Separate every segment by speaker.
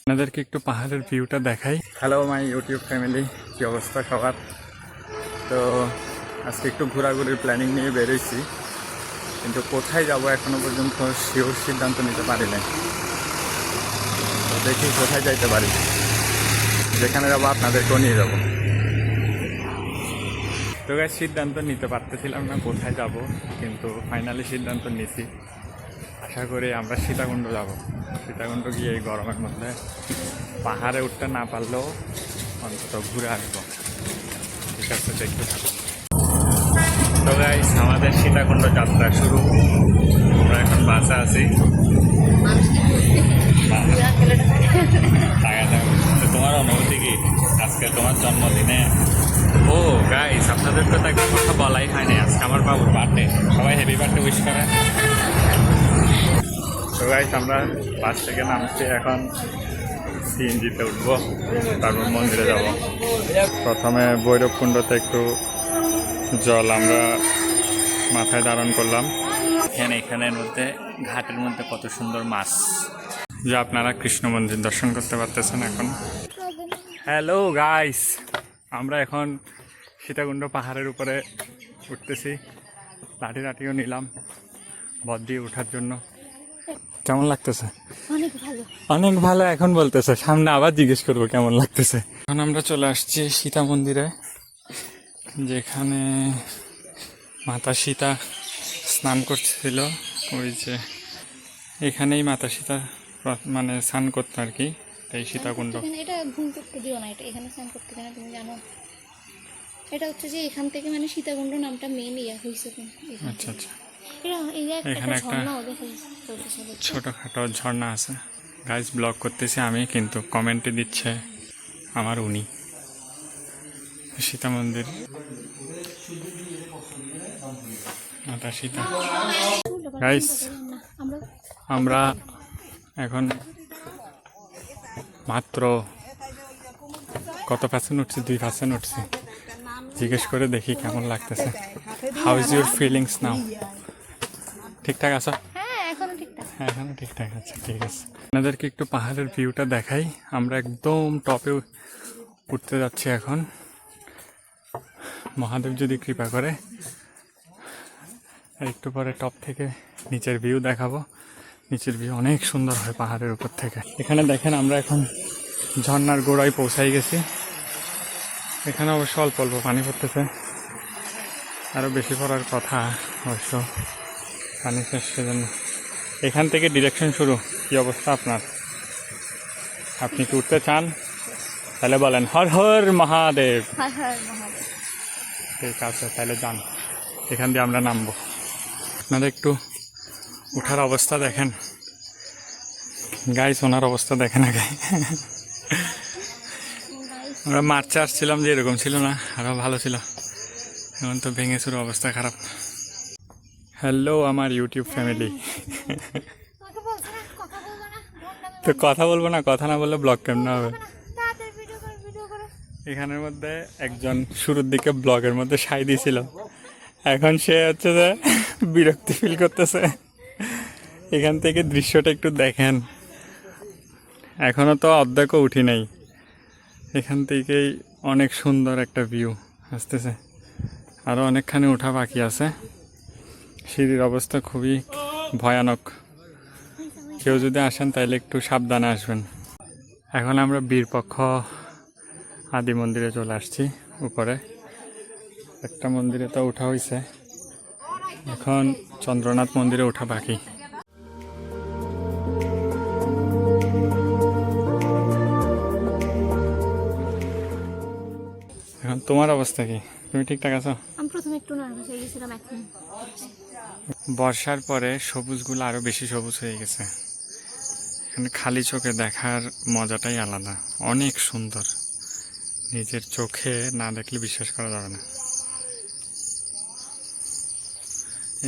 Speaker 1: আপনাদেরকে একটু পাহাড়ের ভিউটা দেখাই। হ্যালো মাই ইউটিউব ফ্যামিলি কি অবস্থা সবার? তো আজকে একটু ঘোরাঘুরির প্ল্যানিং নিয়ে বেরোইছি, কিন্তু কোথায় যাব এখনও পর্যন্ত শিওর সিদ্ধান্ত নিতে পারি নাই। তো দেখি কোথায় যাইতে পারি। যেখানে যাব আপনাদেরকেও নিয়ে যাব। তো সিদ্ধান্ত নিতে পারতেছিলাম না কোথায় যাব, কিন্তু ফাইনালি সিদ্ধান্ত নিছি। আশা করি আমরা সীতাকুণ্ড যাব। সীতাকুণ্ড গিয়ে এই গরমের মধ্যে পাহাড়ে উঠতে না পারলেও অন্তত ঘুরে আসব। ঠিক আছে, দেখতে থাকুন আমাদের সীতাকুণ্ড যাত্রা শুরু। আমরা এখন বাসে আছি। তোমার অনুভূতি কি? আজকে তোমার জন্মদিনে? ও গাইস আপনাদের তো একটা কথা বলাই হয়নি আজকে আমার বাবুর বার্থডে সবাই হ্যাপি বার্থডে উইশ করে। তো গাইস আমরা বাস থেকে নামছি এখন সিএনজিতে উঠবো তারপর মন্দিরে যাব। প্রথমে ভৈরবকুণ্ডতে একটু জল আমরা মাথায় ধারণ করলাম। এখানে এখানের মধ্যে ঘাটের মধ্যে কত সুন্দর মাছ। যা আপনারা কৃষ্ণ মন্দির দর্শন করতে পারতেছেন এখন। হ্যালো গাইস আমরা এখন সীতাকুণ্ড পাহাড়ের উপরে উঠতেছি। লাঠি লাঠিও নিলাম বদ দিয়ে ওঠার জন্য। কেমন লাগতেছে?
Speaker 2: অনেক ভালো।
Speaker 1: অনেক ভালো এখন বলতেছে সামনে আবার জিজ্ঞেস করব কেমন লাগতেছে। এখন আমরা চলে আসছি সীতা মন্দিরে যেখানে মাতা সীতা স্নান করছিল। ওই যে এখানেই মাতা সীতা মানে স্নান করতো আর কি এই সীতাকুণ্ড।
Speaker 2: এটা ঘুম করতে দিও না এটা এখানে স্নান করতে দেয় না তুমি জানো। এটা হচ্ছে যে এখান থেকে মানে সীতাকুণ্ড নামটা মেন ইয়া হয়েছে
Speaker 1: আচ্ছা আচ্ছা। এখানে
Speaker 2: একটা?
Speaker 1: ছোটোখাটো ঝর্ণা আছে। গাইজ ব্লগ করতেছি আমি কিন্তু কমেন্টে দিচ্ছে আমার উনি সীতা মন্দির। মাতা সীতা। গাইস
Speaker 2: আমরা
Speaker 1: আমরা এখন মাত্র কত পার্সেন্ট উঠছি? দুই পার্সেন্ট উঠছি। জিজ্ঞেস করে দেখি কেমন লাগতেছে। How is your feelings now ঠিকঠাক আছো?
Speaker 2: হ্যাঁ এখনও ঠিকঠাক।
Speaker 1: হ্যাঁ আছে ঠিক আছে। আপনাদেরকে একটু পাহাড়ের ভিউটা দেখাই। আমরা একদম টপে উঠতে যাচ্ছি এখন। মহাদেব যদি কৃপা করে একটু পরে টপ থেকে নিচের ভিউ দেখাবো। নিচের ভিউ অনেক সুন্দর হয় পাহাড়ের উপর থেকে। এখানে দেখেন আমরা এখন ঝর্নার গোড়ায় পৌঁছাই গেছি। এখানে অবশ্য অল্প অল্প পানি পড়তেছে। আরও বেশি পড়ার কথা অবশ্য। পানি শেষ সেজন্য এখান থেকে ডিরেকশন শুরু। কি অবস্থা আপনার? আপনি কি উঠতে চান? তাহলে বলেন হর হর মহাদেব। ঠিক আছে তাহলে যান। এখান দিয়ে আমরা নামবো। আপনারা একটু উঠার অবস্থা দেখেন। গাইস ওনার অবস্থা দেখেন আগে। আমরা মার্চে আসছিলাম যে এরকম ছিল না আরও ভালো ছিল। এখন তো ভেঙে চুরো অবস্থা খারাপ। হ্যালো আমার ইউটিউব ফ্যামিলি তো কথা বলব না কথা না বললে ব্লগ কেমন হবে? এখানের মধ্যে একজন শুরুর দিকে ব্লগের মধ্যে সাই দিয়েছিল। এখন সে হচ্ছে যে বিরক্তি ফিল করতেছে। এখান থেকে দৃশ্যটা একটু দেখেন। এখনও তো অর্ধেকও উঠি নাই। এখান থেকেই অনেক সুন্দর একটা ভিউ আসতেছে। আরও অনেকখানি ওঠা বাকি আছে। সিঁড়ির অবস্থা খুবই ভয়ানক। কেউ যদি আসেন তাহলে একটু সাবধানে আসবেন। এখন আমরা বীরপক্ষ আদি মন্দিরে চলে আসছি উপরে। একটা মন্দিরে তো ওঠা হয়েছে এখন চন্দ্রনাথ মন্দিরে ওঠা বাকি। এখন তোমার অবস্থা কি? তুমি ঠিকঠাক আছো?
Speaker 2: আমি প্রথমে একটু নার্ভাস হয়ে গেছিলাম, এখন
Speaker 1: বর্ষার পরে সবুজগুলো আরও বেশি সবুজ হয়ে গেছে। এখানে খালি চোখে দেখার মজাটাই আলাদা। অনেক সুন্দর। নিজের চোখে না দেখলে বিশ্বাস করা যাবে না।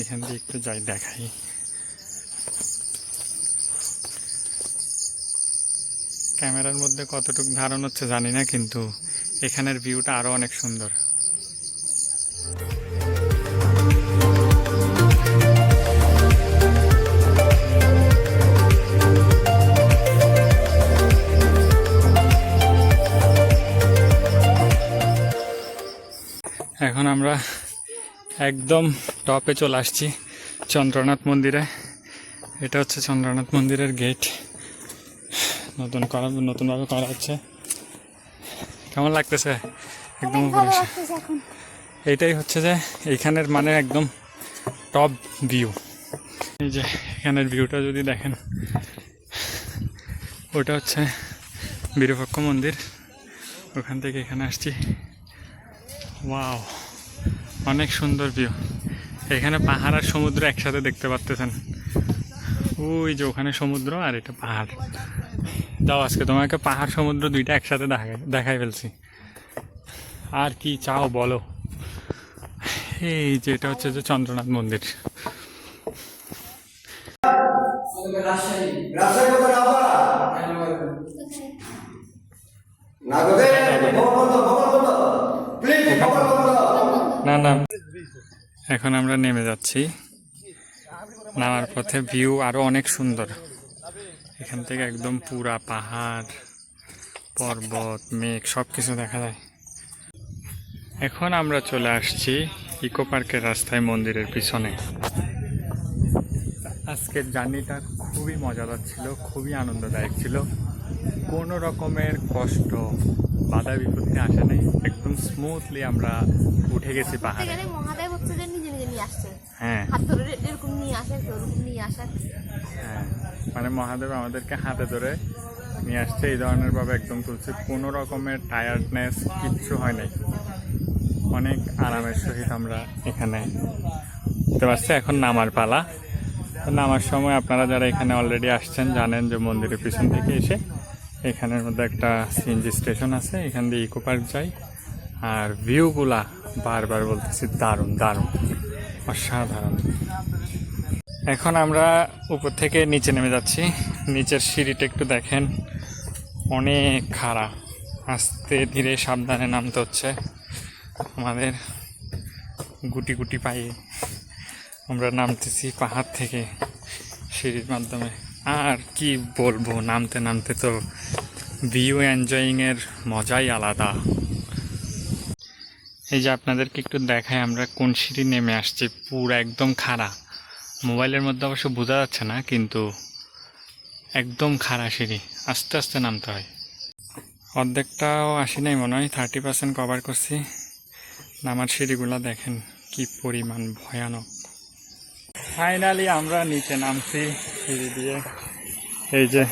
Speaker 1: এখান দিয়ে একটু যাই দেখাই। ক্যামেরার মধ্যে কতটুকু ধারণ হচ্ছে জানি না, কিন্তু এখানের ভিউটা আরও অনেক সুন্দর। আমরা একদম টপে চলে আসছি চন্দ্রনাথ মন্দিরে। এটা হচ্ছে চন্দ্রনাথ মন্দিরের গেট নতুন করা নতুনভাবে করা হচ্ছে। কেমন লাগতেছে? একদম উপরে এইটাই হচ্ছে যে এইখানের মানে একদম টপ ভিউ এই যে এখানের ভিউটা যদি দেখেন ওটা হচ্ছে বীরপক্ষ মন্দির। ওখান থেকে এখানে আসছি। ওয়াও অনেক সুন্দর ভিউ এখানে পাহাড় আর সমুদ্র একসাথে দেখতে পারতেছেন। ওই যে ওখানে সমুদ্র আর এটা পাহাড়। যাও, আজকে তোমাকে পাহাড়, সমুদ্র দুইটা একসাথে দেখাই দেখাই ফেলছি। আর কি চাও বলো? এই যে এটা হচ্ছে যে চন্দ্রনাথ মন্দির।
Speaker 3: না না।
Speaker 1: এখন আমরা নেমে যাচ্ছি। নামার পথে ভিউ আরও অনেক সুন্দর। এখান থেকে একদম পুরা পাহাড়, পর্বত, মেঘ সব কিছু দেখা যায়। এখন আমরা চলে আসছি ইকো পার্কের রাস্তায় মন্দিরের পিছনে। আজকের জার্নিটা খুবই মজাদার ছিল, খুবই আনন্দদায়ক ছিল। কোনো রকমের কষ্ট বাধা বিপত্তি আসে নাই একদম স্মুথলি আমরা উঠে গেছি পাহাড়ে।
Speaker 2: মহাদেব হচ্ছে যে নিজে নিজে নিয়ে আসছে।
Speaker 1: হ্যাঁ।
Speaker 2: হাত ধরে এরকম নিয়ে আসে এরকম নিয়ে আসে।
Speaker 1: হ্যাঁ মানে মহাদেব আমাদেরকে হাতে ধরে নিয়ে আসছে এই ধরনের ভাবে একদম তুলছে। কোনো রকমের টায়ার্ডনেস কিচ্ছু হয় নাই। অনেক আরামের সহিত আমরা এখানে বুঝতে পারছি এখন নামার পালা। নামার সময় আপনারা যারা এখানে অলরেডি আসছেন জানেন যে মন্দিরের পিছন থেকে এসে এখানের মধ্যে একটা সিএনজি স্টেশন আছে, এখান দিয়ে ইকো পার্ক যাই। আর ভিউগুলা বারবার বলতেছি দারুণ দারুণ, অসাধারণ। এখন আমরা উপর থেকে নিচে নেমে যাচ্ছি। নিচের সিঁড়িটা একটু দেখেন, অনেক খাড়া। আস্তে ধীরে সাবধানে নামতে হচ্ছে আমাদের গুটি গুটি পায়ে। আমরা নামতেছি পাহাড় থেকে সিঁড়ির মাধ্যমে। আর কি বলব, নামতে নামতে তো ভিউ এনজয়িংয়ের মজাই আলাদা। এই যে আপনাদেরকে একটু দেখাই, আমরা কোন সিঁড়ি নেমে আসছি, পুরো একদম খাড়া। মোবাইলের মধ্যে অবশ্য বোঝা যাচ্ছে না, কিন্তু একদম খাড়া সিঁড়ি, আস্তে আস্তে নামতে হয়। অর্ধেকটাও আসি নাই, মনে হয় থার্টি পার্সেন্ট কভার করছি। নামার সিঁড়িগুলো দেখেন কি পরিমাণ ভয়ানক। ফাইনালি আমরা নিচে নামছি। সিঁড়ি দিয়ে। এই যে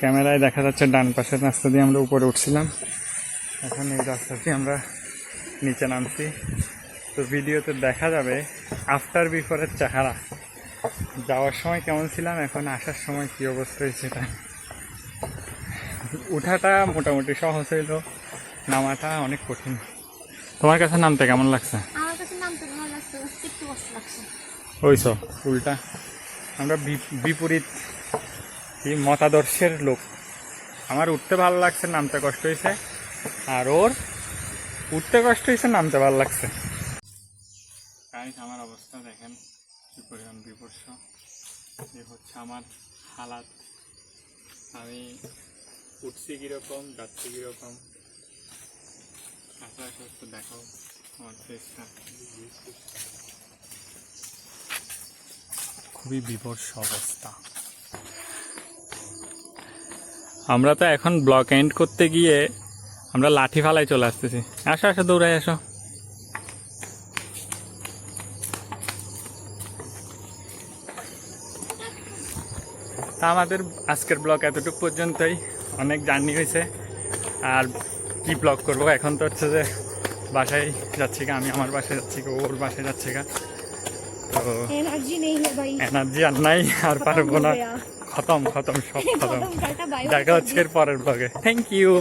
Speaker 1: ক্যামেরায় দেখা যাচ্ছে ডান পাশের রাস্তা দিয়ে আমরা উপরে উঠছিলাম। এখন এই রাস্তাটি আমরা নিচে নামছি। তো ভিডিওতে দেখা যাবে আফটার বিফোরের চেহারা। যাওয়ার সময় কেমন ছিলাম এখন আসার সময় কি অবস্থা হয়েছে এটা উঠাটা মোটামুটি সহজ হইল নামাটা অনেক কঠিন। তোমার কাছে নামতে কেমন লাগছে?
Speaker 2: আমার কাছে নামতে ভালো লাগছে একটু কষ্ট লাগছে।
Speaker 1: ওইস উল্টা। আমরা বিপরীত মতাদর্শের লোক। আমার উঠতে ভালো লাগছে, নামতে কষ্ট হয়েছে আর ওর উঠতে কষ্ট হয়েছে নামতে ভালো লাগছে। আমার অবস্থা দেখেন, কি পরিমাণ বিপর্ষ। এ হচ্ছে আমার হালাত। আমি উঠছি কীরকম, যাচ্ছি কীরকম। আশা করতে দেখো আমার ফেসটা খুবই বিভৎস অবস্থা। আমরা তো এখন ব্লক এন্ড করতে গিয়ে আমরা লাঠি ফালাই চলে আসতেছি। আসো আসো দৌড়াই আসো। তা আমাদের আজকের ব্লগ এতটুকু পর্যন্তই। অনেক জার্নি হয়েছে। আর কি ব্লগ করব? এখন তো হচ্ছে যে বাসায় যাচ্ছি গা, আমি আমার বাসায় যাচ্ছি গা, ওর বাসায় যাচ্ছি গা।
Speaker 2: এনার্জি নেই ভাই।
Speaker 1: এনার্জি আর নাই আর পারব না। খতম খতম সব খতম। দেখা হচ্ছে এর পরের ভাগে থ্যাংক ইউ.